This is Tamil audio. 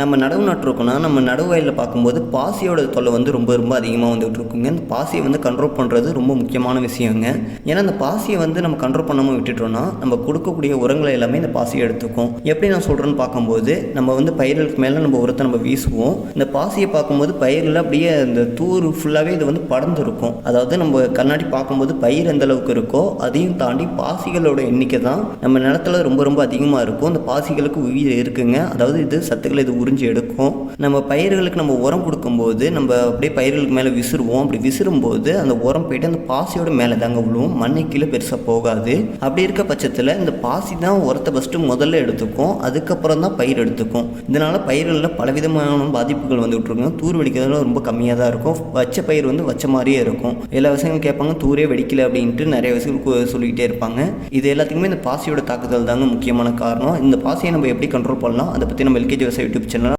நம்ம நடவு நட்டுருக்கோம்னா நம்ம நடவு வயலில் பார்க்கும்போது பாசியோட தொல்லை வந்து ரொம்ப ரொம்ப அதிகமாக வந்துகிட்டு இருக்குங்க. இந்த பாசியை வந்து கண்ட்ரோல் பண்ணுறது ரொம்ப முக்கியமான விஷயங்க. ஏன்னா அந்த பாசியை வந்து நம்ம கண்ட்ரோல் பண்ணாமல் விட்டுட்டோம்னா நம்ம கொடுக்கக்கூடிய உரங்களை எல்லாமே இந்த பாசியை எடுத்துக்கும். எப்படி நான் சொல்கிறேன்னு பார்க்கும்போது நம்ம வந்து பயிர்களுக்கு மேலே நம்ம உரத்தை நம்ம வீசுவோம். இந்த பாசியை பார்க்கும்போது பயிரில் அப்படியே இந்த தூர் ஃபுல்லாகவே இது வந்து படர்ந்து இருக்கும் அதாவது நம்ம கண்ணாடி பார்க்கும்போது பயிர் எந்த அளவுக்கு இருக்கோ அதையும் தாண்டி பாசிகளோட எண்ணிக்கை தான் நம்ம நிலத்துல ரொம்ப ரொம்ப அதிகமாக இருக்கும். அந்த பாசிகளுக்கு உயிர் இருக்குங்க. அதாவது இது சத்துக்களை இது உறிஞ்சி எடுக்கும் நம்ம பயிர்களுக்கு நம்ம உரம் கொடுக்கும்போது நம்ம அப்படியே பயிர்களுக்கு மேலே விசிறுவோம். அப்படி விசிறும்போது அந்த உரம் போயிட்டு அந்த பாசியோட மேலே தாங்க விழுவும் மண்ணை கீழே பெருசாக போகாது. அப்படி இருக்க பட்சத்தில் இந்த பாசி தான் உரத்தை ஃபஸ்ட்டு முதல்ல எடுத்துக்கும். அதுக்கப்புறம் தான் பயிர் எடுத்துக்கும். இதனால் பயிர்களில் பலவிதமான பாதிப்புகள் வந்து விட்ருங்க தூர் வெடிக்கிறதுல ரொம்ப கம்மியாக தான் இருக்கும். வச்ச பயிர் வந்து வச்ச மாதிரியே இருக்கும். எல்லா விவசாயிகளும் கேட்பாங்க தூரே வெடிக்கல அப்படின்ட்டு நிறைய விவசாயிகள் சொல்லிக்கிட்டே இருப்பாங்க. இது எல்லாத்துக்குமே இந்த பாசியோட தாக்குதல் தாங்க முக்கியமான காரணம். இந்த பாசியை நம்ம எப்படி கண்ட்ரோல் பண்ணலாம்? அதை பற்றி நம்ம எல்கேஜி விவசாய யூடியூப்